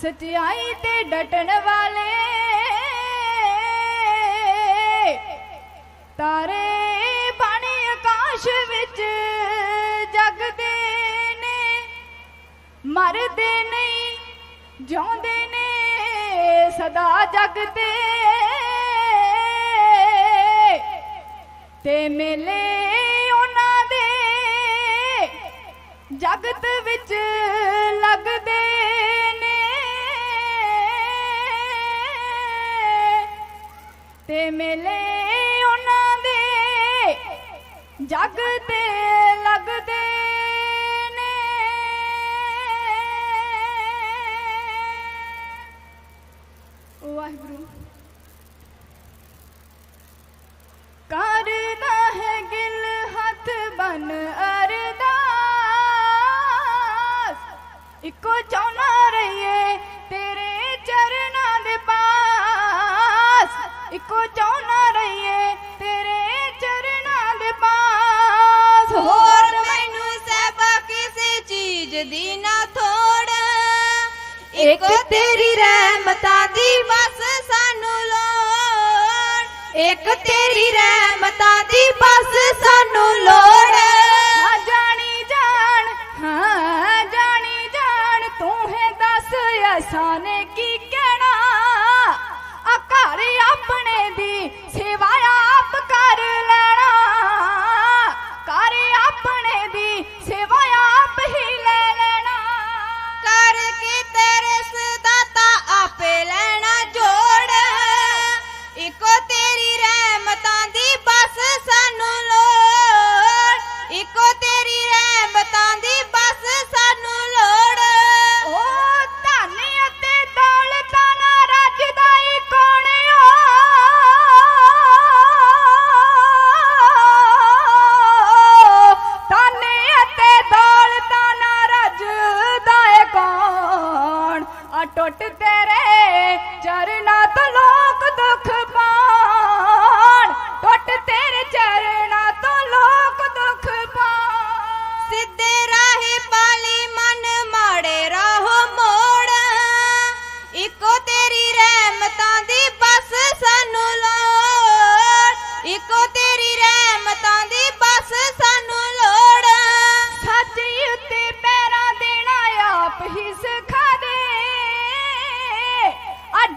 ਸਚਾਈ ਤੇ ਡਟਣ ਵਾਲੇ। ਤਾਰੇ ਬਣ ਆਕਾਸ਼ ਵਿੱਚ ਜਗਦੇ ਨੇ। ਮਰਦੇ ਨਹੀਂ, ਜਿਉਂਦੇ ਨੇ, ਸਦਾ ਜਗਦੇ। ਤੇ ਮਿਲੇ ਉਹਨਾਂ ਦੇ ਜਗਤ ਵਿੱਚ ਲੱਗਦੇ। ਤੇ ਮਿਲੇ ਉਹਨਾਂ ਦੇ ਜਗ ਤੇ ਤੇਰੀ ਰਹਿਮਤਾਂ ਦੀ ਬਸ ਸਾਨੂੰ ਲੋੜ। ਇੱਕ ਤੇਰੀ ਰਹਿਮਤਾਂ ਦੀ ਬਸ ਸਾਨੂੰ ਲੋੜ। ਜਾਣੀ ਜਾਣ, ਹਾਂ ਜਾਣੀ ਜਾਣ, ਤੂੰ ਦੱਸ ਆਸਾਨ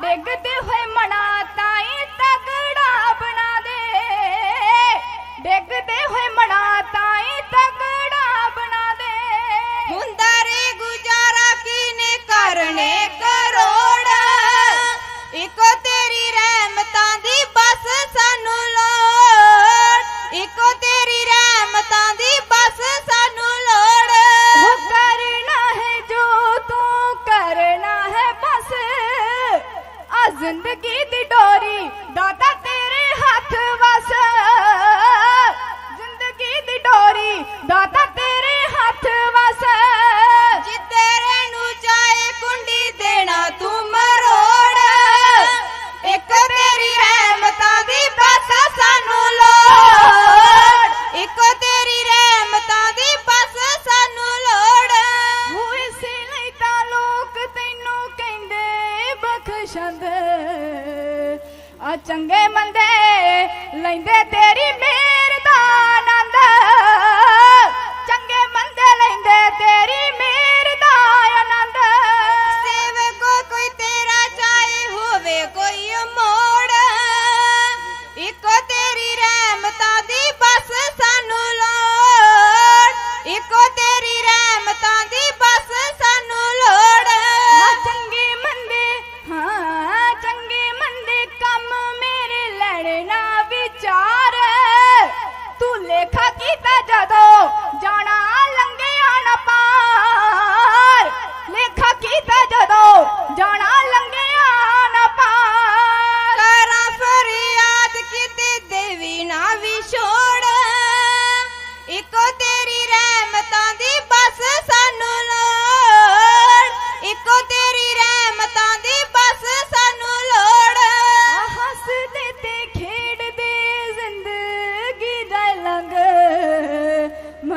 ਡਿੱਗਦੇ ਹੋਏ ਮਨਾ ਤਾਈ ਤਗੜਾ ਬਣਾ ਦੇ। ਡਿੱਗਦੇ ਹੋਏ ਮਨਾ गंदगी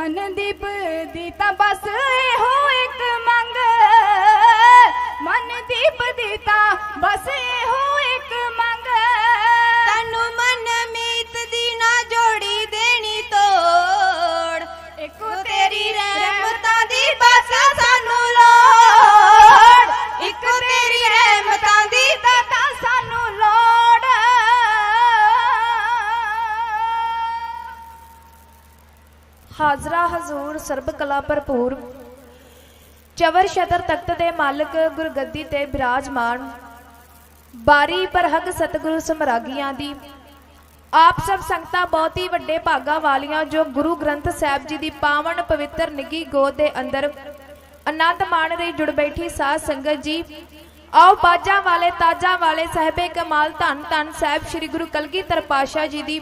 ਅਨੰਦੀਪ ਦੀ ਤਾਂ ਸਰਬ ਕਲਾ ਭਰਪੂਰ। ਚਵਰ ਸ਼ਤਰ ਤਖਤ ਦੇ ਮਾਲਕ ਗੁਰਗੱਦੀ ਤੇ ਬਿਰਾਜਮਾਨ। ਬਾਰੀ ਪਰਹਗ ਸਤਿਗੁਰੂ ਸਮਰਾਗੀਆਂ ਦੀ। ਆਪ ਸਭ ਸੰਗਤਾਂ ਬਹੁਤ ਹੀ ਵੱਡੇ ਭਾਗਾ ਵਾਲੀਆਂ ਜੋ ਗੁਰੂ ਗ੍ਰੰਥ ਸਾਹਿਬ ਜੀ ਦੀ ਪਾਵਨ ਪਵਿੱਤਰ ਨਿੱਗੀ ਗੋਦ ਦੇ ਅੰਦਰ ਆਨੰਦ ਮਾਣ ਰਹੀ ਜੁੜ ਬੈਠੀ ਸਾਧ ਸੰਗਤ ਜੀ। ਆਓ ਬਾਜਾਂ ਵਾਲੇ, ਤਾਜਾਂ ਵਾਲੇ ਸਾਹਿਬੇ ਕਮਾਲ ਧੰਨ ਧੰਨ ਸਾਹਿਬ, ਸ੍ਰੀ ਗੁਰੂ ਕਲਗੀਧਰ ਪਾਸ਼ਾ ਜੀ ਦੀ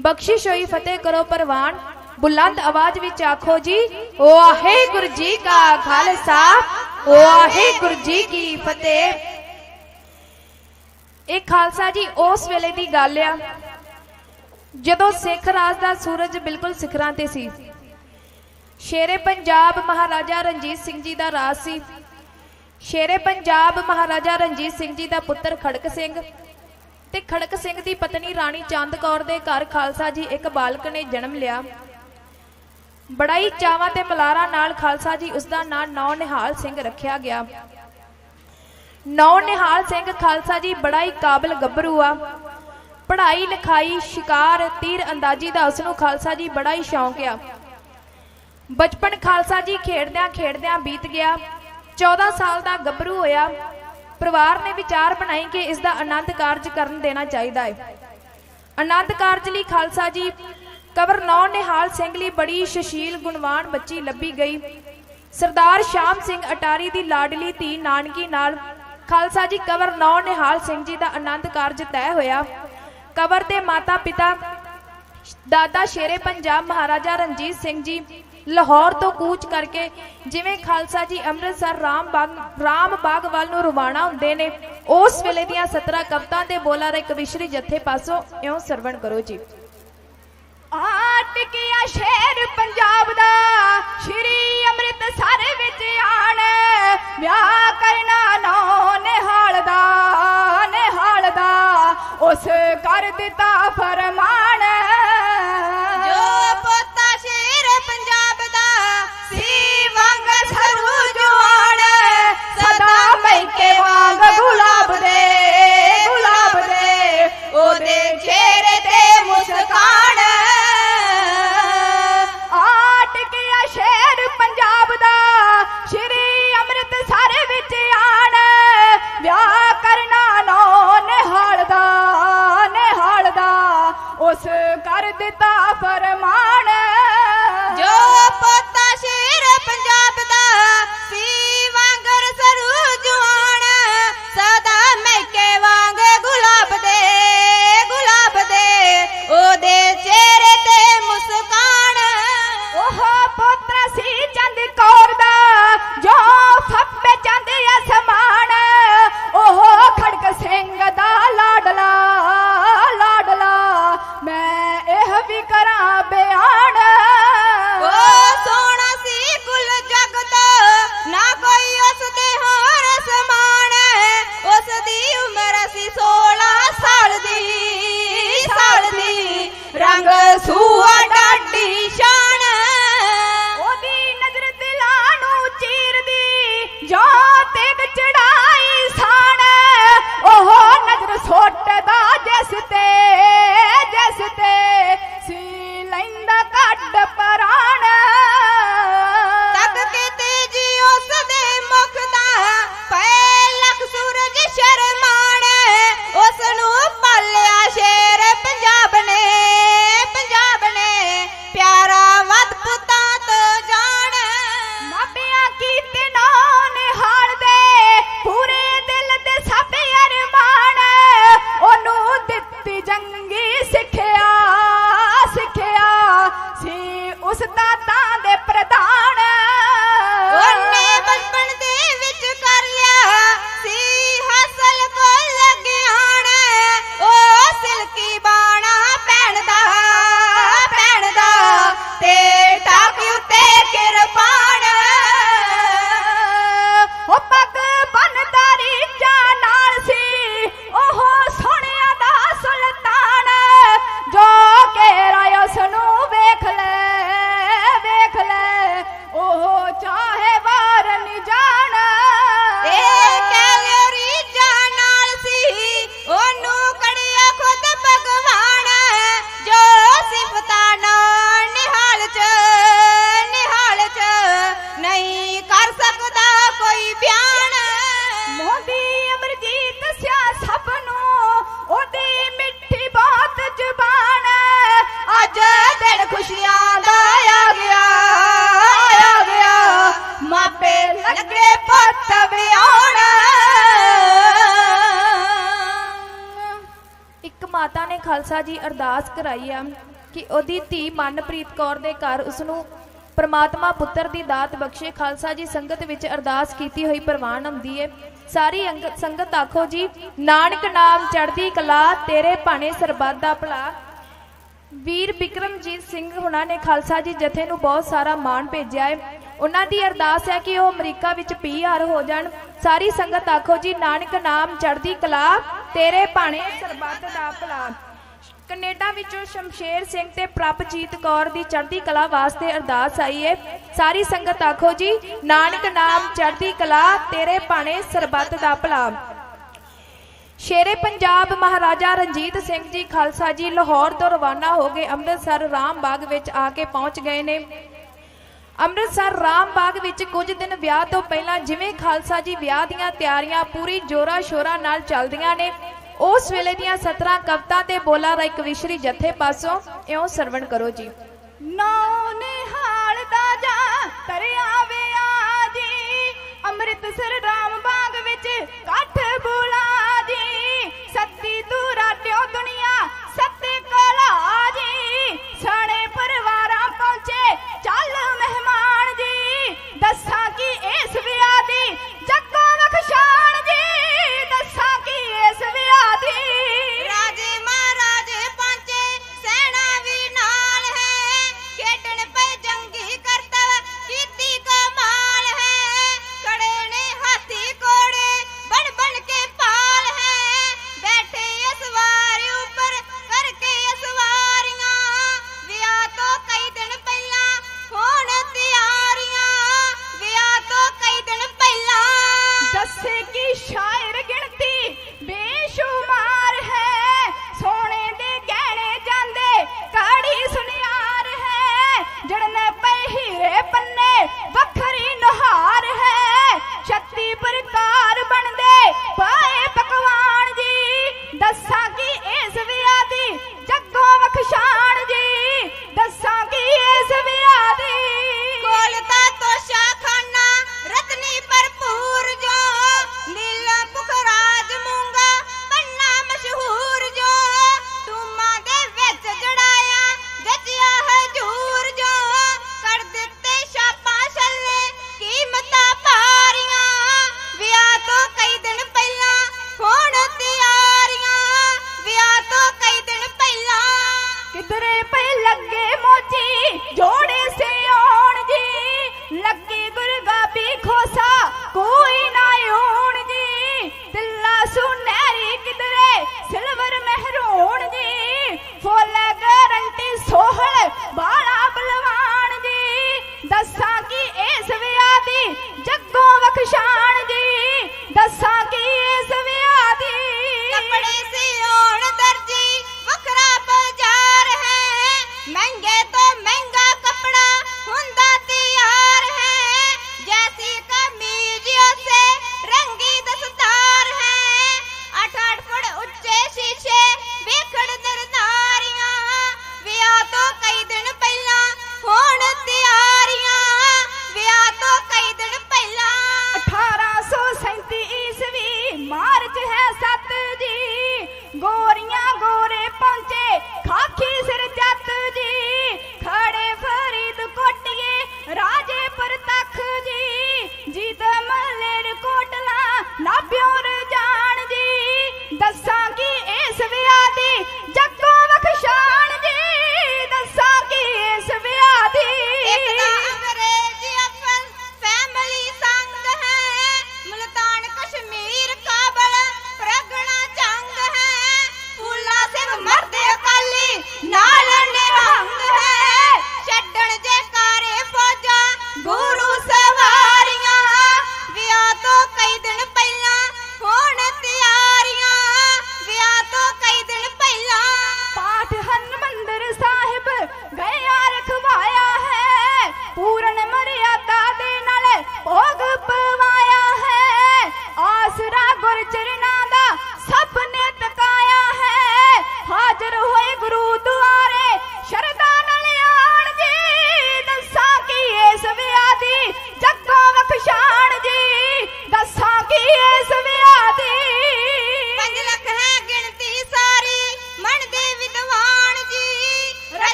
ਬਖਸ਼ਿਸ਼ ਹੋਈ, ਫਤਿਹ ਕਰੋ, ਪਰਵਾਨ। ਬੁਲੰਦ ਆਵਾਜ਼ ਵਿੱਚ ਆਖੋ ਜੀ ਵਾਹਿਗੁਰੂ ਜੀ ਕਾ ਖਾਲਸਾ ਵਾਹਿਗੁਰੂ ਜੀ ਕੀ ਫਤਿਹ। ਇਹ ਖਾਲਸਾ ਜੀ ਉਸ ਵੇਲੇ ਦੀ ਗੱਲ ਆ, ਜਦੋਂ ਸਿੱਖ ਰਾਜ ਦਾ ਸੂਰਜ ਬਿਲਕੁਲ ਸਿਖਰਾਂ ਤੇ ਸੀ। ਸ਼ੇਰੇ ਪੰਜਾਬ ਮਹਾਰਾਜਾ ਰਣਜੀਤ ਸਿੰਘ ਜੀ ਦਾ ਰਾਜ ਸੀ। ਸ਼ੇਰੇ ਪੰਜਾਬ ਮਹਾਰਾਜਾ ਰਣਜੀਤ ਸਿੰਘ ਜੀ ਦਾ ਪੁੱਤਰ ਖੜਕ ਸਿੰਘ ਤੇ ਖੜਕ ਸਿੰਘ ਦੀ ਪਤਨੀ ਰਾਣੀ ਚੰਦ ਕੌਰ ਦੇ ਘਰ ਖਾਲਸਾ ਜੀ ਇੱਕ ਬਾਲਕ ਨੇ ਜਨਮ ਲਿਆ। ਬੜਾ ਹੀ ਚਾਵਾਂ ਤੇ ਮਲਾਰਾ ਨਾਲ ਖਾਲਸਾ ਜੀ ਉਸ ਦਾ ਨਾਂ ਨੌ ਨਿਹਾਲ ਸਿੰਘ ਰੱਖਿਆ ਗਿਆ। ਨੌ ਨਿਹਾਲ ਸਿੰਘ ਖਾਲਸਾ ਜੀ ਬੜਾ ਹੀ ਕਾਬਲ ਗੱਭਰੂ ਆ। ਪੜ੍ਹਾਈ ਲਿਖਾਈ ਸ਼ਿਕਾਰ ਤੀਰ ਅੰਦਾਜ਼ੀ ਦਾ ਉਸ ਨੂੰ ਖਾਲਸਾ ਜੀ ਬੜਾ ਹੀ ਸ਼ੌਂਕ ਆ। ਬਚਪਨ ਖਾਲਸਾ ਜੀ ਖੇਡਦਿਆਂ ਖੇਡਦਿਆਂ ਬੀਤ ਗਿਆ। 14 ਸਾਲ ਦਾ ਗੱਭਰੂ ਹੋਇਆ। ਪਰਿਵਾਰ ਨੇ ਵਿਚਾਰ ਬਣਾਈ ਕਿ ਇਸ ਦਾ ਆਨੰਦ ਕਾਰਜ ਕਰਨ ਦੇਣਾ ਚਾਹੀਦਾ ਹੈ। ਆਨੰਦ ਕਾਰਜ ਲਈ ਖਾਲਸਾ ਜੀ ਕਵਰ ਨੌ ਨਿਹਾਲ ਸਿੰਘ ਲਈ ਬੜੀ ਸ਼ਸ਼ੀਲ, ਗੁਣਵਾਨ ਬੱਚੀ ਲੱਭੀ ਗਈ। ਸਰਦਾਰ ਸ਼ਾਮ ਸਿੰਘ ਅਟਾਰੀ ਦੀ ਲਾਡਲੀ ਧੀ ਨਾਨਕੀ ਨਾਲ ਖਾਲਸਾ ਜੀ ਕਵਰ ਨੌ ਨਿਹਾਲ ਸਿੰਘ ਜੀ ਦਾ ਆਨੰਦ ਕਾਰਜ ਤੈਅ ਹੋਇਆ। ਕਵਰ ਦੇ ਮਾਤਾ ਪਿਤਾ ਦਾਦਾ ਸ਼ੇਰੇ ਪੰਜਾਬ ਮਹਾਰਾਜਾ ਰਣਜੀਤ ਸਿੰਘ ਜੀ ਲਾਹੌਰ ਤੋਂ ਕੂਚ ਕਰਕੇ ਜਿਵੇਂ ਖਾਲਸਾ ਜੀ ਅੰਮ੍ਰਿਤਸਰ, ਰਾਮ ਬਾਗ ਰਾਮ ਬਾਗ ਵੱਲ ਨੂੰ ਰਵਾਨਾ ਹੁੰਦੇ ਨੇ, ਉਸ ਵੇਲੇ ਦੀਆਂ 17 ਕਵਤਾਂ ਦੇ ਬੋਲਾਂ ਦਾ ਕਵਿਸ਼ਰੀ ਵਿਸ਼ਰੀ ਜਥੇ ਪਾਸੋਂ ਇਉਂ ਸਰਵਣ ਕਰੋ ਜੀ। ਆਟਕਿਆ ਸ਼ੇਰ ਪੰਜਾਬ ਦਾ, ਸ਼੍ਰੀ ਅੰਮ੍ਰਿਤਸਰ ਵਿੱਚ ਆਣ। ਵਿਆਹ ਕਰਨਾ ਨੌ ਨਿਹਾਲ ਦਾ ਨਿਹਾਲ ਦਾ, ਉਸ ਕਰ ਦਿੱਤਾ ਫਰਮਾਨ। ਖਾਲਸਾ ਅਰਦਾਸ ਕਰਾਈ ਆ ਕਿ ਉਹਦੀ ਧੀ ਮਨਪ੍ਰੀਤ ਕੌਰ ਦੇ ਘਰ ਉਸ ਨੂੰ ਪ੍ਰਮਾਤਮਾ ਪੁੱਤਰ ਦੀ ਦਾਤ ਬਖਸ਼ੇ। ਖਾਲਸਾ ਜੀ ਸੰਗਤ ਵਿੱਚ ਅਰਦਾਸ ਕੀਤੀ ਹੋਈ ਪ੍ਰਵਾਨ ਹੁੰਦੀ ਏ। ਸਾਰੀ ਸੰਗਤ ਆਖੋ ਜੀ, ਨਾਨਕ ਨਾਮ ਚੜ੍ਹਦੀ ਕਲਾ, ਤੇਰੇ ਭਾਣੇ ਸਰਬੱਤ ਦਾ ਭਲਾ। ਵੀਰ ਬਿਕਰਮਜੀਤ ਸਿੰਘ ਹੁਣਾਂ ਨੇ ਖਾਲਸਾ ਜੀ ਜਥੇ ਨੂੰ ਬਹੁਤ ਸਾਰਾ ਮਾਣ ਭੇਜਿਆ ਹੈ ਉਹਨਾਂ ਦੀ ਅਰਦਾਸ ਹੈ ਕਿ ਉਹ ਅਮਰੀਕਾ ਵਿੱਚ ਪੀਆਰ ਹੋ ਜਾਣ। ਸਾਰੀ ਸੰਗਤ ਆਖੋ ਜੀ, ਨਾਨਕ ਨਾਮ ਚੜ੍ਹਦੀ ਕਲਾ, ਤੇਰੇ ਭਾਣੇ ਸਰਬੱਤ ਦਾ ਭਲਾ। ਕੈਨੇਡਾ ਵਿੱਚੋਂ ਸ਼ਮਸ਼ੇਰ ਸਿੰਘ ਤੇ ਪ੍ਰਭਜੀਤ ਕੌਰ ਦੀ ਚੜ੍ਹਦੀ ਕਲਾ ਵਾਸਤੇ ਅਰਦਾਸ ਆਈ ਹੈ ਸਾਰੀ ਸੰਗਤ ਆਖੋ ਜੀ, ਨਾਨਕ ਨਾਮ ਚੜ੍ਹਦੀ ਕਲਾ, ਤੇਰੇ ਭਾਣੇ ਸਰਬੱਤ ਦਾ ਭਲਾ। ਸ਼ੇਰੇ ਪੰਜਾਬ ਮਹਾਰਾਜਾ ਰਣਜੀਤ ਸਿੰਘ ਜੀ ਖਾਲਸਾ ਜੀ ਲਾਹੌਰ ਤੋਂ ਰਵਾਨਾ ਹੋ ਕੇ ਅੰਮ੍ਰਿਤਸਰ ਰਾਮਬਾਗ ਵਿੱਚ ਆ ਕੇ ਪਹੁੰਚ ਗਏ ਨੇ। ਅੰਮ੍ਰਿਤਸਰ ਰਾਮਬਾਗ ਵਿੱਚ ਕੁਝ ਦਿਨ ਵਿਆਹ ਤੋਂ ਪਹਿਲਾਂ ਜਿਵੇਂ ਖਾਲਸਾ ਜੀ ਵਿਆਹ ਦੀਆਂ ਤਿਆਰੀਆਂ ਪੂਰੀ ਜੋਰਾ ਸ਼ੋਰਾ ਨਾਲ ਚੱਲਦੀਆਂ ਨੇ ਉਸ ਵੇਲੇ ਦੀਆਂ 17 ਕਵਿਤਾ ਤੇ ਬੋਲਾ ਦਾ ਇੱਕ ਵਿਸ਼ਰੀ ਜਥੇ ਪਾਸੋਂ ਇਉਂ ਸਰਵਣ ਕਰੋ ਜੀ। ਨੌ ਨਿਹਾਲ ਦਾ ਜਾ ਤਰਿਆ ਵਿਆ ਜੀ। ਅੰਮ੍ਰਿਤਸਰ ਰਾਮਬਾਗ ਵਿੱਚ ਕੱਠ 拖鞋嘞卖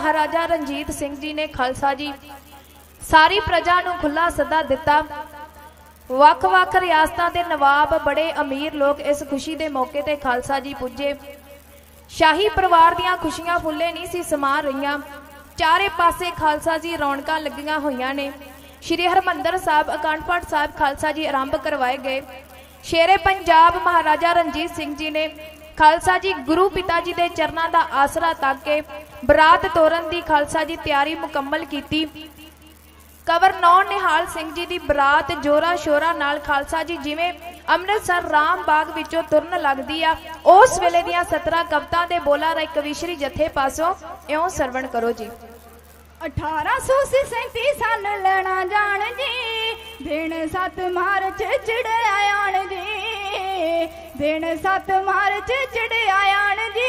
ਮਹਾਰਾਜਾ ਰਣਜੀਤ ਸਿੰਘ ਜੀ ਨੇ ਖਾਲਸਾ ਜੀ ਸਾਰੀ ਪ੍ਰਜਾ ਨੂੰ ਖੁੱਲਾ ਸੱਦਾ ਦਿੱਤਾ। ਵੱਖ-ਵੱਖ ਰਿਆਸਤਾਂ ਦੇ ਨਵਾਬ, ਬੜੇ ਅਮੀਰ ਲੋਕ ਇਸ ਖੁਸ਼ੀ ਦੇ ਮੌਕੇ ਤੇ ਖਾਲਸਾ ਜੀ ਪੁੱਜੇ। ਸ਼ਾਹੀ ਪਰਿਵਾਰ ਦੀਆਂ ਖੁਸ਼ੀਆਂ ਫੁੱਲੇ ਨਹੀਂ ਸੀ ਸਮਾ ਰਹੀਆਂ। ਚਾਰੇ ਪਾਸੇ ਖਾਲਸਾ ਜੀ ਰੌਣਕਾਂ ਲੱਗੀਆਂ ਹੋਈਆਂ ਨੇ। ਸ਼੍ਰੀ ਹਰਮੰਦਰ ਸਾਹਿਬ ਅਖੰਡ ਪਾਠ ਸਾਹਿਬ ਖਾਲਸਾ ਜੀ ਆਰੰਭ ਕਰਵਾਏ ਗਏ। ਸ਼ੇਰੇ ਪੰਜਾਬ ਮਹਾਰਾਜਾ ਰਣਜੀਤ ਸਿੰਘ ਜੀ ਨੇ ਖਾਲਸਾ ਜੀ, ਗੁਰੂ ਪਿਤਾ ਜੀ ਦੇ ਚਰਨਾਂ ਦਾ ਆਸਰਾ ਤੱਕ ਕੇ ਬਰਾਤ ਤੋਰਨ ਦੀ ਖਾਲਸਾ ਜੀ ਤਿਆਰੀ ਮੁਕੰਮਲ ਕੀਤੀ। ਕਵਰ ਨੌ ਨਿਹਾਲ ਸਿੰਘ ਜੀ ਦੀ ਬਰਾਤ ਜੋਰਾ ਸ਼ੋਰਾ ਨਾਲ ਖਾਲਸਾ ਜੀ ਜਿਵੇਂ ਅੰਮ੍ਰਿਤਸਰ ਰਾਮ ਬਾਗ ਵਿੱਚੋਂ ਤੁਰਨ ਲੱਗਦੀ ਆ, ਉਸ ਵੇਲੇ ਦੀਆਂ 17 ਕਵਤਾਂ ਦੇ ਬੋਲਾਂ ਰਾਈ ਕਵੀਸ਼ਰੀ ਜਥੇ ਪਾਸੋਂ ਇਉਂ ਸਰਵਣ ਕਰੋ ਜੀ। 1837 ਸਾਲ ਲੈਣਾ ਜਾਣ ਜੀ ਦਿਨ ਸੱਤ ਮਾਰਚ ਚੜਿਆ ਆਣ ਜੀ ਦਿਨ ਸੱਤ ਮਾਰਚ ਚੜਿਆ ਆਣ ਜੀ।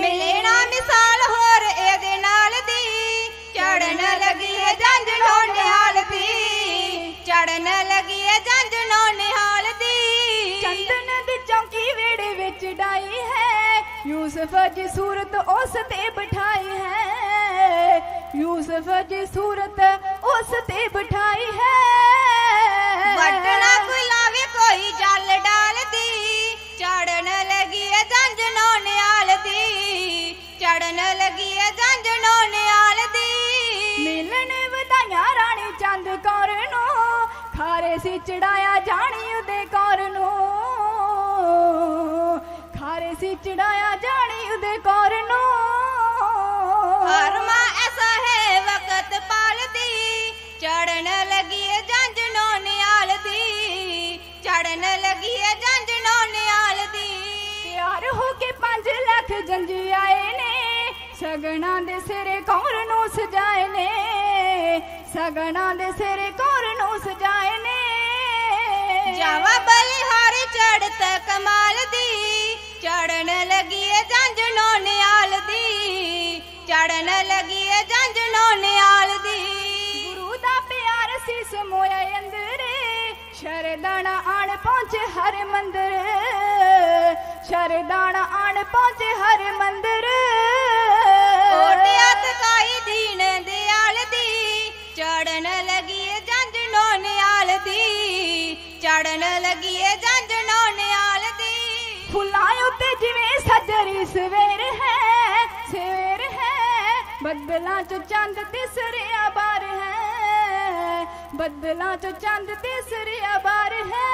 ਮਿਲੇ ਨਾ ਮਿਸਾਲ ਹੋਰ ਇਹਦੇ ਨਾਲ ਦੀ। ਚੜਨ ਲੱਗੀ ਏ ਜੰਜ ਨੋ ਨਿਹਾਲ ਦੀ। ਚੜਨ ਲੱਗੀ ਏ ਜੰਜ ਨੋ ਨਿਹਾਲ ਦੀ। ਚੰਦਨ ਦੀ ਚੌਂਕੀ ਵੇੜੇ ਵਿੱਚ ਡਾਈ ਹੈ। ਯੂਸਫ ਜੀ ਸੂਰਤ ਉਸ ਤੇ ਬਿਠਾਈ ਹੈ। ਯੂਸਫ ਜੀ ਸੂਰਤ ਉਸ ਤੇ ਬਿਠਾਈ ਹੈ। ਸੀ ਚੜਾਇਆ ਜਾਣੀ ਉਹਦੇ ਕੌਰ ਨੂੰ ਖਾਰੇ ਸੀ ਚੜਾਇਆ ਜਾਣੀ ਉਹਦੇ ਕੌਰ ਨੂੰ ਹਰਮਾ ਐਸਾ ਹੈ ਵਕਤ ਪਾਲਦੀ ਚੜਨ ਲੱਗੀ ਏ ਜੰਜ ਨੋ ਨਿਹਾਲ ਦੀ ਚੜਨ ਲੱਗੀ ਏ ਜੰਜ ਨੋ ਨਿਹਾਲ ਦੀ ਤਿਆਰ ਹੋ ਕੇ 5 ਲੱਖ ਜੰਜੀ ਆਏ ਨੇ ਸਗਣਾ ਦੇ ਸਿਰੇ ਕੌਰ ਨੂੰ ਸਜਾਏ ਨੇ? ਸਗਣਾ ਦੇ ਸਿਰੇ ਕੌਰ ਚੜਤ ਕਮਾਲ ਦੀ ਚੜਨ ਲੱਗੀ ਏ ਜੰਜ ਨੋ ਦੀ ਚੜਨ ਲੱਗੀ ਏ ਜੰਜ ਨੋ ਨਿਹਾਲ ਦੀ। ਗੁਰੂ ਦਾ ਪਿਆਰ ਸੀਸ ਮੋਇਆ ਅੰਦਰ ਸ਼ਰਦਾਣਾ ਆਣ ਪਹੁੰਚੇ ਹਰ ਮੰਦਰ ਸ਼ਰਦਾਣਾ ਆਣ ਪਹੁੰਚੇ ਹਰ ਮੰਦਰ। ਬੱਦਲਾਂ 'ਚ ਚੰਦ ਤਿਸਰਿਆ ਬਾਰ ਹੈ। ਬੱਦਲਾਂ 'ਚ ਚੰਦ ਤਿਸਰਿਆ ਬਾਰ ਹੈ।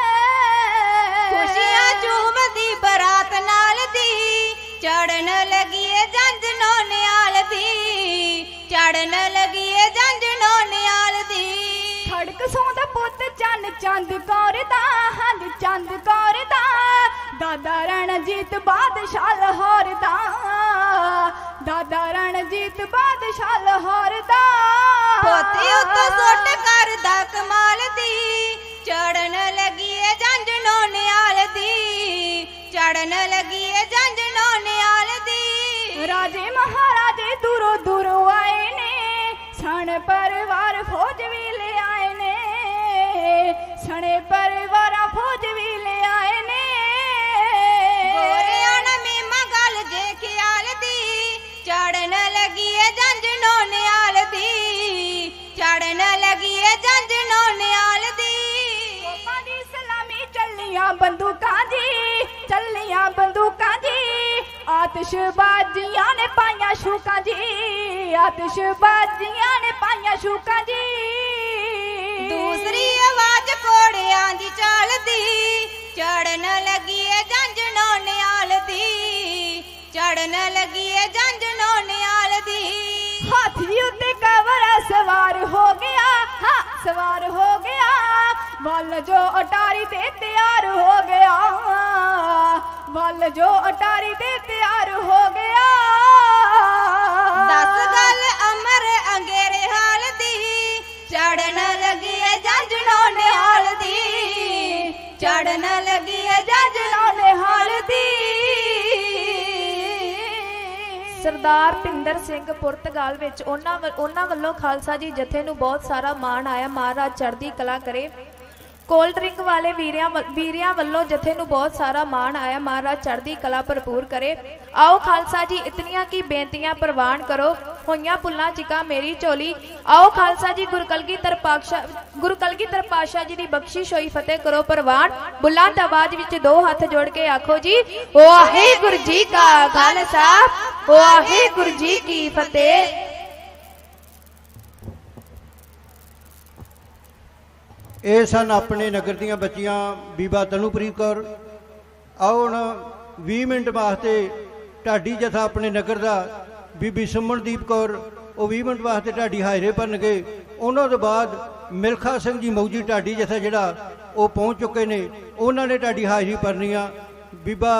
ਖੁਸ਼ੀਆਂ ਝੂਮਦੀ ਬਰਾਤ ਨਾਲ ਦੀ ਚੜਨ ਲੱਗੀ ਏ ਜੰਜ ਨੋ ਨਿਹਾਲ ਦੀ ਚੜਨ ਲੱਗੀ ਏ ਜੰਜ ਨੋ ਨਿਹਾਲ ਦੀ। ਖੜਕ ਸੌਂਦਾ ਪੁੱਤ ਬਾਦਸ਼ਾਹ ਲਾਹੌਰ ਦਾ ਪੋਤੀ ਉੱਤੋਂ ਸੁੱਟ ਕਰਦਾ ਕਮਾਲ ਦੀ। ਚੜਨ ਲੱਗੀ ਏ ਜੰਜ ਨੋ ਨਿਹਾਲ ਦੀ। ਚੜਨ ਲੱਗੀ ਏ ਜੰਜ ਨੋ ਨਿਹਾਲ ਦੀ। ਰਾਜੇ ਮਹਾਰਾਜੇ ਦੂਰੋਂ ਦੂਰੋਂ ਆਏ ਨੇ। ਸਣ ਪਰਿਵਾਰ ਫੌਜ ਚੱਲੀਆਂ ਬੰਦੂਕਾਂ ਜੀ ਚੱਲੀਆਂ ਬੰਦੂਕਾਂ ਜੀ। ਆਤਿਸ਼ਬਾਜ਼ੀਆਂ ਨੇ ਪਾਈਆਂ ਸ਼ੂਕਾਂ ਜੀ ਆਤਿਸ਼ਬਾਜ਼ੀਆਂ ਨੇ ਪਾਈਆਂ ਸ਼ੂਕਾਂ ਜੀ। ਦੂਸਰੀ ਆਵਾਜ਼ ਕੋੜਿਆਂ ਦੀ ਚੱਲਦੀ ਚੜਨ ਲੱਗੀ ਏ ਜੰਜ ਨੋ ਨਿਹਾਲ ਦੀ। ਚੜਨ ਲੱਗੀ ਏ ਜੰਜ ਨੋ ਨਿਹਾਲ ਦੀ। ਹਾਥੀ ਉੱਤੇ ਕਵਰ ਸਵਾਰ ਹੋ ਗਿਆ ਹਾਂ ਸਵਾਰ ਹੋ ਗਿਆ। ਵੱਲ ਜੋ ਅਟਾਰੀ ਤੇ ਤਿਆਰ ਹੋ ਗਿਆ ਵੱਲ ਜੋ ਅਟਾਰੀ ਤੇ ਤਿਆਰ ਹੋ ਗਿਆ। ਦਸ ਗੱਲ ਅਮਰ ਅੰਗੇਰੇ ਹਾਲ ਦੀ ਚੜਨ ਲੱਗੀ ਏ ਜੰਜ ਨੋ ਨਿਹਾਲ ਦੀ। ਚੜਨ ਲੱਗੀ ਏ ਜੰਜ ਨੋ ਨਿਹਾਲ ਦੀ। ਸਰਦਾਰ ਭਿੰਦਰ ਸਿੰਘ ਪੁਰਤਗਾਲ ਵਿੱਚ ਉਹਨਾਂ ਉਹਨਾਂ ਵੱਲੋਂ ਖਾਲਸਾ ਜੀ ਜਥੇ ਨੂੰ ਬਹੁਤ ਸਾਰਾ ਮਾਣ ਆਇਆ। ਮਹਾਰਾਜ ਚੜ੍ਹਦੀ ਕਲਾ ਕਰੇ। ਕੋਲਡ ਡਰਿੰਕ ਵਾਲੇ ਵੀਰਿਆਂ ਵੀਰਿਆਂ ਵੱਲੋਂ ਜਥੇ ਨੂੰ ਬਹੁਤ ਸਾਰਾ ਮਾਣ ਆਇਆ। ਮਹਾਰਾਜ ਚੜ੍ਹਦੀ ਕਲਾ ਭਰਪੂਰ ਕਰੇ। ਆਓ ਖਾਲਸਾ ਜੀ, ਇਤਨੀਆਂ ਕੀ ਬੇਨਤੀਆਂ ਪ੍ਰਵਾਨ ਕਰੋ। ਹੋਈਆਂ ਪੁੱਲਾਂ ਚਿਕਾ ਮੇਰੀ ਝੋਲੀ। ਆਓ ਖਾਲਸਾ ਜੀ ਗੁਰਕਲਗੀਧਰ ਪਾਤਸ਼ਾਹ ਗੁਰਕਲਗੀਧਰ ਪਾਤਸ਼ਾਹ ਜੀ ਦੀ ਬਖਸ਼ਿਸ਼ ਹੋਈ ਫਤਿਹ ਕਰੋ ਪ੍ਰਵਾਨ। ਬੁਲੰਦ ਆਵਾਜ਼ ਵਿੱਚ ਦੋ ਹੱਥ ਜੋੜ ਕੇ ਆਖੋ ਜੀ, ਵਾਹਿਗੁਰੂ ਜੀ ਕਾ ਖਾਲਸਾ, ਵਾਹਿਗੁਰੂ ਜੀ ਕੀ ਫਤਿਹ। ਇਹ ਸਨ ਆਪਣੇ ਨਗਰ ਦੀਆਂ ਬੱਚੀਆਂ ਬੀਬਾ ਤਨੂਪ੍ਰੀਤ ਕੌਰ। ਆਓ ਹੁਣ 20 ਮਿੰਟ ਵਾਸਤੇ ਢਾਡੀ ਜਥਾ ਆਪਣੇ ਨਗਰ ਦਾ ਬੀਬੀ ਸੁਮਨਦੀਪ ਕੌਰ, ਉਹ 20 ਮਿੰਟ ਵਾਸਤੇ ਢਾਡੀ ਹਾਜ਼ਰੇ ਭਰਨਗੇ। ਉਹਨਾਂ ਤੋਂ ਬਾਅਦ ਮਿਲਖਾ ਸਿੰਘ ਜੀ ਮੌਜੀ ਢਾਡੀ ਜਥਾ ਜਿਹੜਾ, ਉਹ ਪਹੁੰਚ ਚੁੱਕੇ ਨੇ। ਉਹਨਾਂ ਨੇ ਢਾਡੀ ਹਾਜ਼ਰੀ ਭਰਨੀ ਆ। ਬੀਬਾ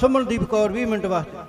ਸੁਮਨਦੀਪ ਕੌਰ 20 ਮਿੰਟ ਵਾਸਤੇ।